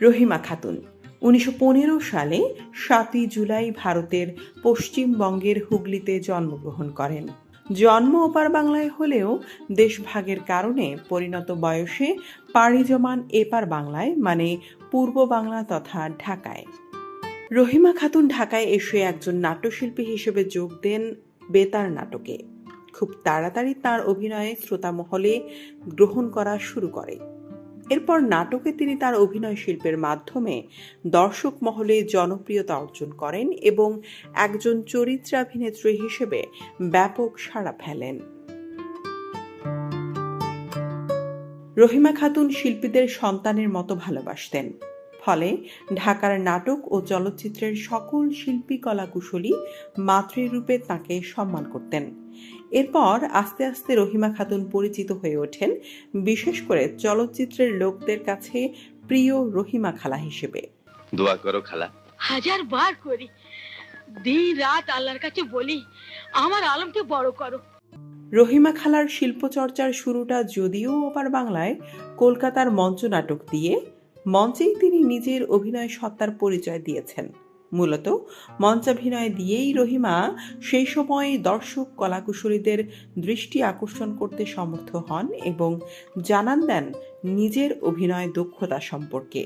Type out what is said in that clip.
রহিমা খাতুন। উনিশশো পনেরো সালে সাতই জুলাই ভারতের পশ্চিমবঙ্গের হুগলিতে জন্মগ্রহণ করেন। জন্ম ওপার বাংলায় হলেও দেশভাগের কারণে পরিণত বয়সে পাড়ি জমান এপার বাংলায় মানে পূর্ব বাংলা তথা ঢাকায়। রহিমা খাতুন ঢাকায় এসে একজন নাট্যশিল্পী হিসেবে যোগ দেন বেতার নাটকে। খুব তাড়াতাড়ি তার অভিনয়ে শ্রোতা মহলে গ্রহণ করা শুরু করে। এরপর নাটকে তিনি তার অভিনয় শিল্পের মাধ্যমে দর্শক মহলে জনপ্রিয়তা অর্জন করেন এবং একজন চরিত্রাভিনেত্রী হিসেবে ব্যাপক সাড়া ফেলেন। রহিমা খাতুন শিল্পীদের সন্তানের মতো ভালোবাসতেন। ঢাকার নাটক ও চলচ্চিত্রের সকল শিল্পী কলাকুশলী মাতৃরূপে তাকে সম্মান করতেন। এরপর আস্তে আস্তে রহিমা খাতুন পরিচিত হয়ে ওঠেন বিশেষ করে চলচ্চিত্রের লোকদের কাছে প্রিয় রহিমা খালা হিসেবে। দোয়া করো খালা। হাজার বার করি। দিন রাত আল্লাহর কাছে বলি আমার আলমকে বড় করো। রহিমা খালার শিল্পচর্চার শুরুটা যদিও ওপার বাংলায় কলকাতার মঞ্চনাটক দিয়ে মঞ্চেই তিনি নিজের অভিনয় সত্তার পরিচয় দিয়েছেন। মূলত মঞ্চাভিনয় দিয়েই রহিমা সেই সময় দর্শক কলাকুশলীদের দৃষ্টি আকর্ষণ করতে সমর্থ হন এবং জানান দেন নিজের অভিনয় দক্ষতা সম্পর্কে।